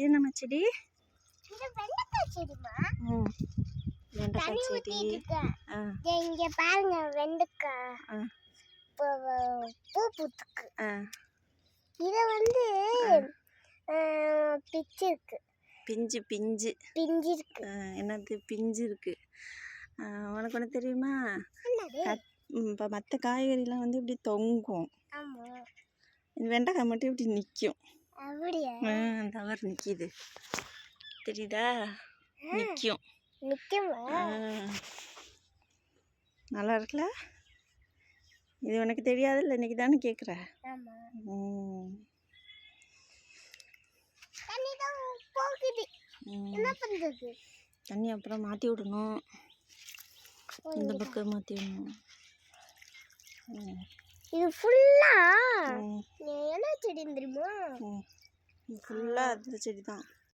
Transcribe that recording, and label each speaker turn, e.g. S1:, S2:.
S1: இது என்னம்மா செடி.
S2: வெண்டைக்காய்
S1: செடி.
S2: இங்க பாருங்க வெண்டைக்காய். பூ பூத்துக்கு இது வந்து பிச்சு இருக்கு
S1: பிஞ்சு பிஞ்சு.
S2: பிஞ்சு இருக்கு
S1: என்னது? பிஞ்சு இருக்கு உனக்கு ஒன்று தெரியுமா? இப்போ மற்ற காய்கறிலாம் வந்து இப்படி தொங்கும். வெண்டைக்காய் மட்டும் இப்படி நிற்கும் தவறு நிற்கிது தெரியுதா? நிற்கும் நல்லா இருக்குல்ல? இது உனக்கு தெரியாதுல்ல இன்னைக்கு தானே கேட்குற
S2: தண்ணி
S1: அப்புறம் மாற்றி விடணும். இந்த பக்கம் மாற்றி விடணும்.
S2: இது ஃபுல்லா
S1: ம்.
S2: என்ன செடி தெரியுமா?
S1: ஃபுல்லாக அந்த செடி தான்